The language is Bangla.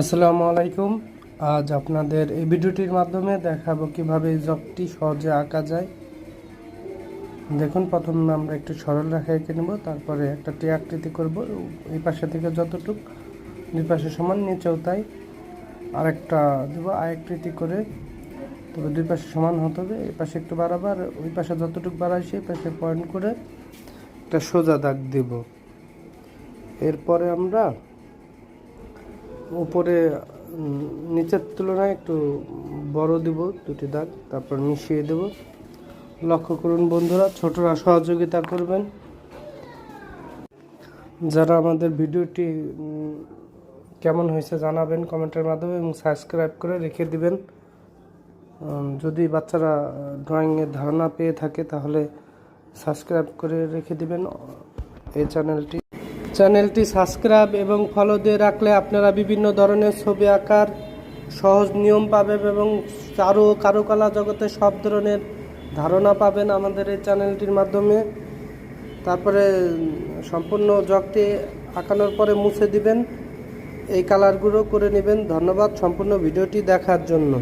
আসসালামু আলাইকুম। আজ আপনাদের এই ভিডিওটির মাধ্যমে দেখাবো কীভাবে জগটি সহজে আঁকা যায়। দেখুন, প্রথমে আমরা একটু সরল রেখা এঁকে নেব, তারপরে একটা টি আকৃতি করব। এই পাশে থেকে যতটুক, দুই পাশে সমান, নিচেও তাই। আরেকটা দেবো আয়কৃতি করে। তবে দুই পাশে সমান হতে হবে, এই পাশে একটু বাড়াবার, ওই পাশে যতটুকু বাড়াই, সেই পাশে পয়েন্ট করে একটা সোজা দাগ দেব। এরপরে আমরা উপরে নিচের তুলনায় একটু বড় দিব দুটি দাগ, তারপর মিশিয়ে দেব। লক্ষ্য করুন বন্ধুরা, ছোটরা সহযোগিতা করবেন। যারা আমাদের ভিডিওটি কেমন হয়েছে জানাবেন কমেন্টের মাধ্যমে এবং সাবস্ক্রাইব করে রেখে দিবেন। যদি বাচ্চারা ড্রয়িংয়ের ধারণা পেয়ে থাকে তাহলে সাবস্ক্রাইব করে রেখে দিবেন। এই চ্যানেলটি চ্যানেলটি সাবস্ক্রাইব এবং ফলো দিয়ে রাখলে আপনারা বিভিন্ন ধরনের ছবি আঁকার সহজ নিয়ম পাবেন এবং চারু কারুকলা জগতে সব ধরনের ধারণা পাবেন আমাদের এই চ্যানেলটির মাধ্যমে। তারপরে, সম্পূর্ণ জগটি আঁকানোর পরে মুছে দিবেন। এই কালারগুলো করে নেবেন। ধন্যবাদ সম্পূর্ণ ভিডিওটি দেখার জন্য।